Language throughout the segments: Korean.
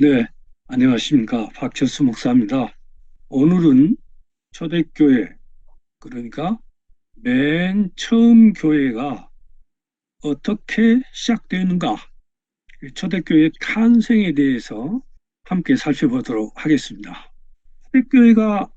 네, 안녕하십니까. 박철수 목사입니다. 오늘은 초대교회, 그러니까 맨 처음 교회가 어떻게 시작되는가, 초대교회 탄생에 대해서 함께 살펴보도록 하겠습니다. 초대교회가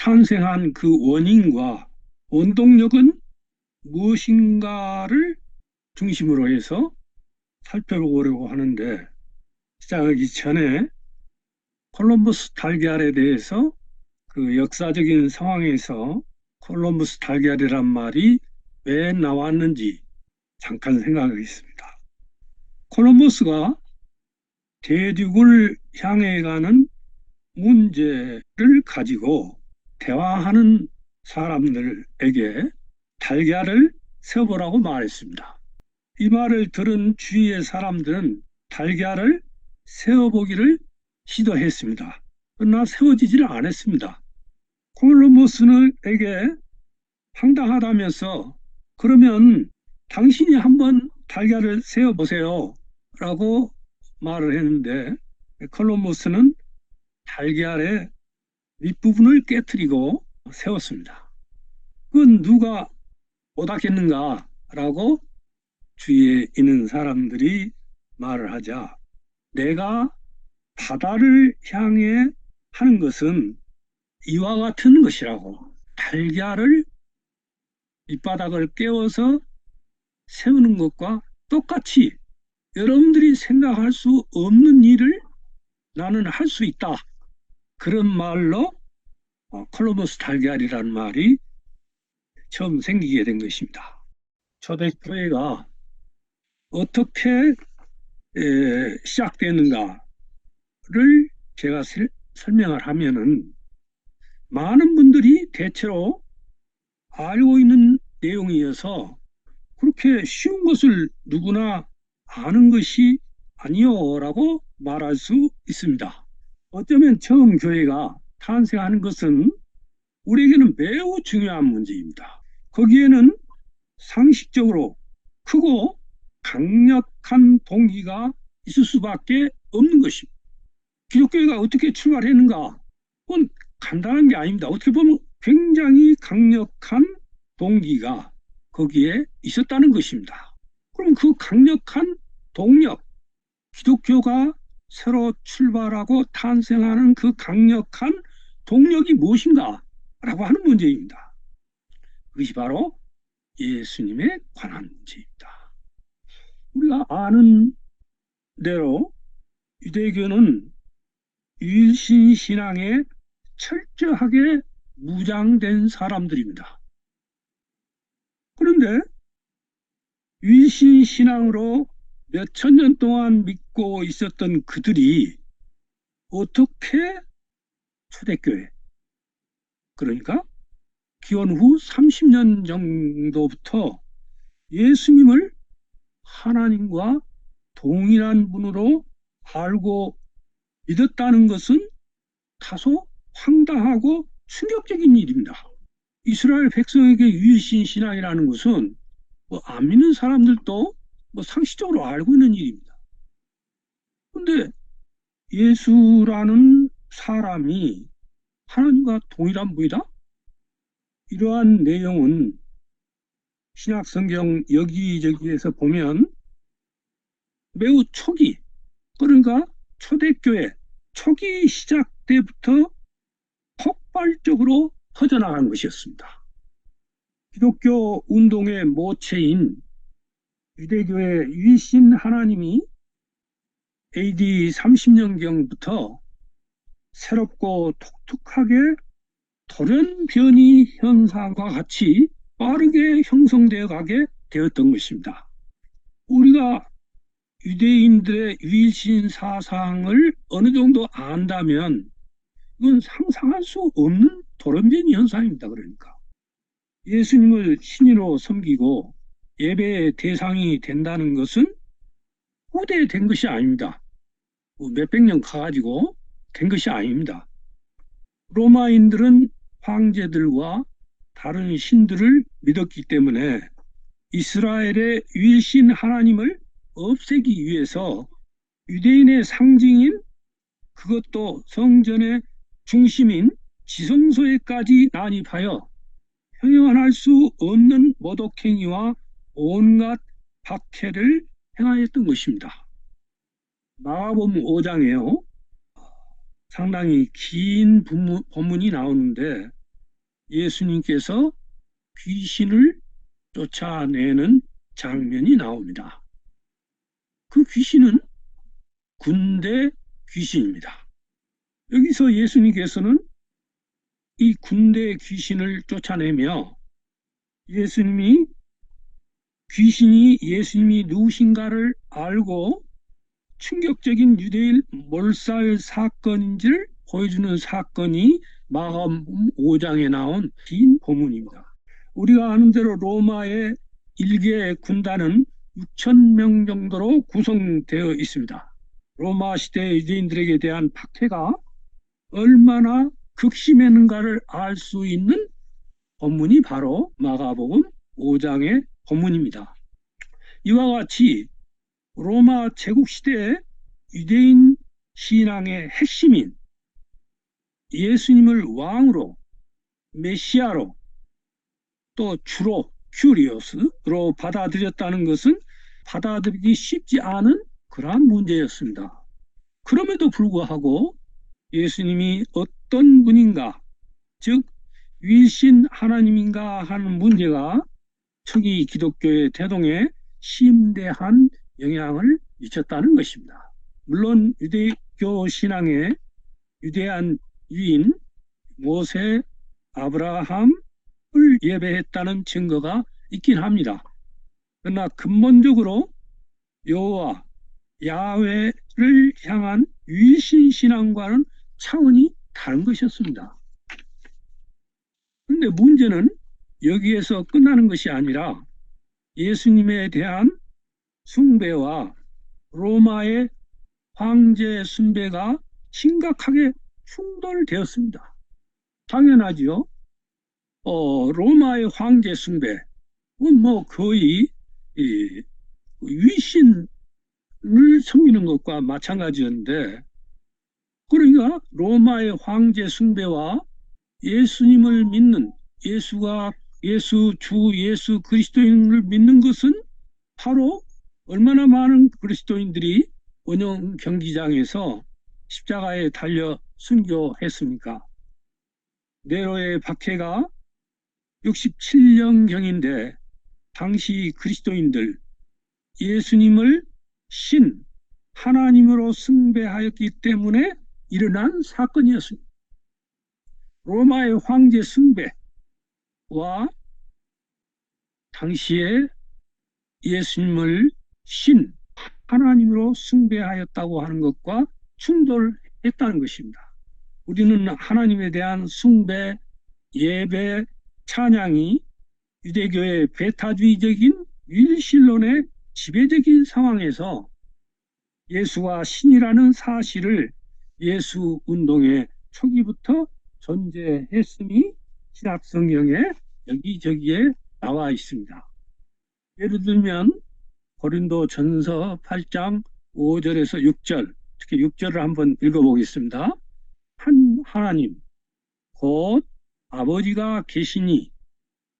탄생한 그 원인과 원동력은 무엇인가를 중심으로 해서 살펴보려고 하는데, 시작하기 전에 콜럼버스 달걀에 대해서 그 역사적인 상황에서 콜럼버스 달걀이란 말이 왜 나왔는지 잠깐 생각하겠습니다. 콜럼버스가 대륙을 향해 가는 문제를 가지고 대화하는 사람들에게 달걀을 세워보라고 말했습니다. 이 말을 들은 주위의 사람들은 달걀을 세워보기를 시도했습니다. 그러나 세워지지를 않았습니다. 콜럼버스에게 황당하다면서 그러면 당신이 한번 달걀을 세워보세요 라고 말을 했는데 콜럼버스는 달걀의 밑부분을 깨뜨리고 세웠습니다. 그건 누가 못하겠는가 라고 주위에 있는 사람들이 말을 하자 내가 바다를 향해 하는 것은 이와 같은 것이라고 달걀을 밑바닥을 깨워서 세우는 것과 똑같이 여러분들이 생각할 수 없는 일을 나는 할 수 있다. 그런 말로 어, 콜로버스 달걀이라는 말이 처음 생기게 된 것입니다. 초대교회가 어떻게 시작되는가를 제가 설명을 하면은 많은 분들이 대체로 알고 있는 내용이어서 그렇게 쉬운 것을 누구나 아는 것이 아니요라고 말할 수 있습니다. 어쩌면 처음 교회가 탄생하는 것은 우리에게는 매우 중요한 문제입니다. 거기에는 상식적으로 크고 강력한 동기가 있을 수밖에 없는 것입니다. 기독교회가 어떻게 출발했는가? 그건 간단한 게 아닙니다. 어떻게 보면 굉장히 강력한 동기가 거기에 있었다는 것입니다. 그럼 그 강력한 동력, 기독교가 새로 출발하고 탄생하는 그 강력한 동력이 무엇인가? 라고 하는 문제입니다. 그것이 바로 예수님에 관한 문제입니다. 우리가 아는 대로 유대교는 유일신 신앙에 철저하게 무장된 사람들입니다. 그런데 유일신 신앙으로 몇 천 년 동안 믿고 있었던 그들이 어떻게 초대교회, 그러니까 기원 후 30년 정도부터 예수님을 하나님과 동일한 분으로 알고 믿었다는 것은 다소 황당하고 충격적인 일입니다. 이스라엘 백성에게 유일신 신앙이라는 것은 뭐 안 믿는 사람들도 뭐 상식적으로 알고 있는 일입니다. 근데 예수라는 사람이 하나님과 동일한 분이다? 이러한 내용은 신약 성경 여기저기에서 보면 매우 초기 그러니까 초대교회 초기 시작 때부터 폭발적으로 퍼져나간 것이었습니다. 기독교 운동의 모체인 유대교의 위신 하나님이 AD 30년경부터 새롭고 독특하게 돌연변이 현상과 같이 빠르게 형성되어 가게 되었던 것입니다. 우리가 유대인들의 유일신 사상을 어느 정도 안다면 이건 상상할 수 없는 돌연변이 현상입니다. 그러니까 예수님을 신으로 섬기고 예배의 대상이 된다는 것은 후대에 된 것이 아닙니다. 뭐 몇백 년 가가지고 된 것이 아닙니다. 로마인들은 황제들과 다른 신들을 믿었기 때문에 이스라엘의 유일신 하나님을 없애기 위해서 유대인의 상징인 그것도 성전의 중심인 지성소에까지 난입하여 형용할 수 없는 모독행위와 온갖 박해를 행하였던 것입니다. 마가복음 5장에요. 상당히 긴 본문이 나오는데 예수님께서 귀신을 쫓아내는 장면이 나옵니다. 그 귀신은 군대 귀신입니다. 여기서 예수님께서는 이 군대 귀신을 쫓아내며 예수님이 귀신이 예수님이 누구신가를 알고 충격적인 유대인 몰살 사건인지를 보여주는 사건이 마가음 5장에 나온 긴 본문입니다. 우리가 아는 대로 로마의 일개 군단은 6천 명 정도로 구성되어 있습니다. 로마 시대 유대인들에게 대한 박해가 얼마나 극심했는가를 알 수 있는 본문이 바로 마가복음 5장의 본문입니다. 이와 같이 로마 제국 시대의 유대인 신앙의 핵심인 예수님을 왕으로 메시아로 또 주로 큐리오스로 받아들였다는 것은 받아들이기 쉽지 않은 그러한 문제였습니다. 그럼에도 불구하고 예수님이 어떤 분인가, 즉 위신 하나님인가 하는 문제가 초기 기독교의 대동에 심대한 영향을 미쳤다는 것입니다. 물론 유대교 신앙의 유대한 유인 모세, 아브라함을 예배했다는 증거가 있긴 합니다. 그러나 근본적으로 여호와 야훼를 향한 위신 신앙과는 차원이 다른 것이었습니다. 그런데 문제는 여기에서 끝나는 것이 아니라 예수님에 대한 숭배와 로마의 황제 숭배가 심각하게 충돌되었습니다. 당연하지요. 어, 로마의 황제 숭배는 뭐 거의 이, 위신을 섬기는 것과 마찬가지였는데 그러니까 로마의 황제 숭배와 예수님을 믿는 예수가 예수 주 예수 그리스도인을 믿는 것은 바로 얼마나 많은 그리스도인들이 원형 경기장에서 십자가에 달려 순교했습니까? 네로의 박해가 67년경인데 당시 그리스도인들 예수님을 신 하나님으로 숭배하였기 때문에 일어난 사건이었습니다. 로마의 황제 숭배와 당시에 예수님을 신 하나님으로 숭배하였다고 하는 것과 충돌했다는 것입니다. 우리는 하나님에 대한 숭배, 예배, 찬양이 유대교의 배타주의적인 일신론의 지배적인 상황에서 예수가 신이라는 사실을 예수 운동의 초기부터 존재했음이 신학 성경에 여기저기에 나와 있습니다. 예를 들면 고린도 전서 8장 5절에서 6절 특히 6절을 한번 읽어보겠습니다. 한 하나님 곧 아버지가 계시니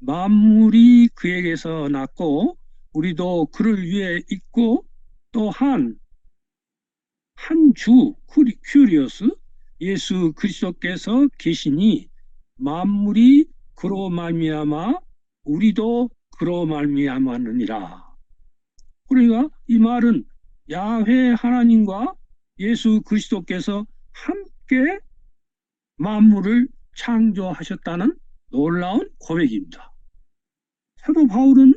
만물이 그에게서 났고 우리도 그를 위해 있고 또한 한 주 큐리오스 예수 그리스도께서 계시니 만물이 그로 말미암아 우리도 그로 말미암았느니라. 그러니까 이 말은 야훼 하나님과 예수 그리스도께서 함께 만물을 창조하셨다는 놀라운 고백입니다. 사도 바울은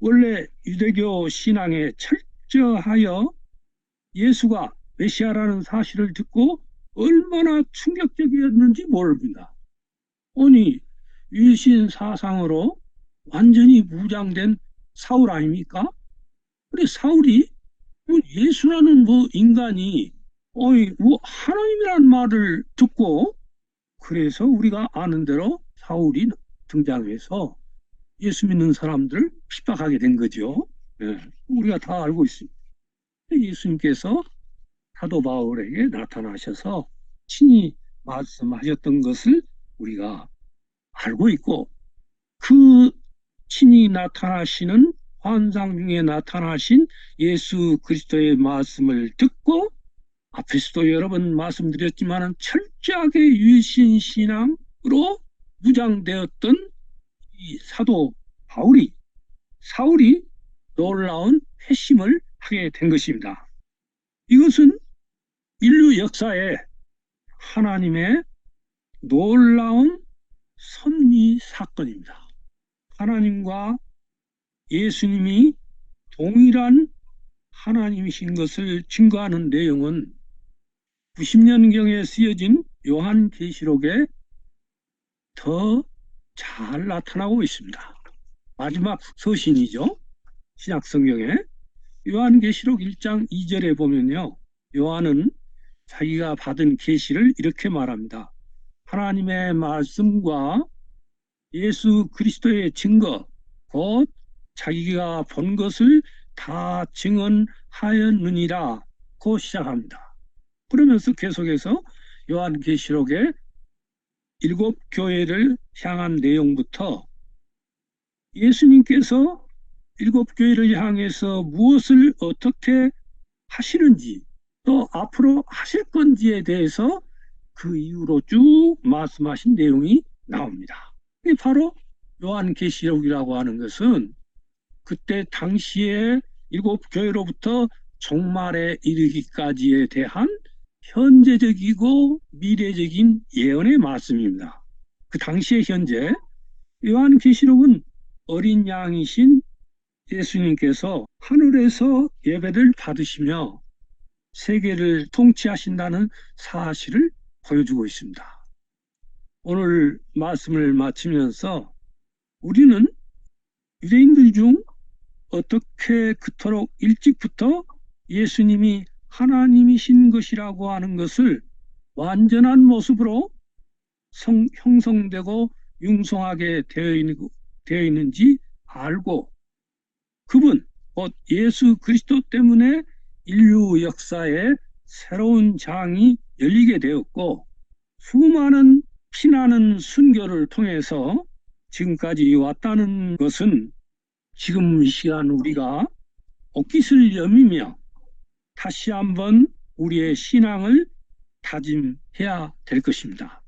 원래 유대교 신앙에 철저하여 예수가 메시아라는 사실을 듣고 얼마나 충격적이었는지 모릅니다. 아니 위신 사상으로 완전히 무장된 사울 아닙니까? 근데 사울이 뭐 예수라는 뭐 인간이 어이 뭐 하나님이라는 말을 듣고 그래서 우리가 아는 대로 사울이 등장해서 예수 믿는 사람들을 핍박하게 된 거죠. 네. 우리가 다 알고 있습니다. 예수님께서 사도 바울에게 나타나셔서 친히 말씀하셨던 것을 우리가 알고 있고 그 친히 나타나시는 환상 중에 나타나신 예수 그리스도의 말씀을 듣고 앞에서도 여러 번 말씀드렸지만 철저하게 유신 신앙으로 무장되었던 이 사도 바울이 사울이 놀라운 회심을 하게 된 것입니다. 이것은 인류 역사에 하나님의 놀라운 섭리 사건입니다. 하나님과 예수님이 동일한 하나님이신 것을 증거하는 내용은 90년경에 쓰여진 요한계시록에 더 잘 나타나고 있습니다. 마지막 서신이죠. 신약 성경에 요한계시록 1장 2절에 보면요. 요한은 자기가 받은 계시를 이렇게 말합니다. 하나님의 말씀과 예수 그리스도의 증거, 곧 자기가 본 것을 다 증언하였느니라 고 시작합니다. 그러면서 계속해서 요한계시록의 일곱 교회를 향한 내용부터 예수님께서 일곱 교회를 향해서 무엇을 어떻게 하시는지 또 앞으로 하실 건지에 대해서 그 이후로 쭉 말씀하신 내용이 나옵니다. 바로 요한계시록이라고 하는 것은 그때 당시에 일곱 교회로부터 종말에 이르기까지에 대한 현재적이고 미래적인 예언의 말씀입니다. 그 당시의 현재 요한 계시록은 어린 양이신 예수님께서 하늘에서 예배를 받으시며 세계를 통치하신다는 사실을 보여주고 있습니다. 오늘 말씀을 마치면서 우리는 유대인들 중 어떻게 그토록 일찍부터 예수님이 하나님이신 것이라고 하는 것을 완전한 모습으로 성, 형성되고 융성하게 되어, 있는, 되어 있는지 알고 그분, 곧 예수 그리스도 때문에 인류 역사에 새로운 장이 열리게 되었고 수많은 피나는 순교를 통해서 지금까지 왔다는 것은 지금 이 시간 우리가 옷깃을 여미며 다시 한번 우리의 신앙을 다짐해야 될 것입니다.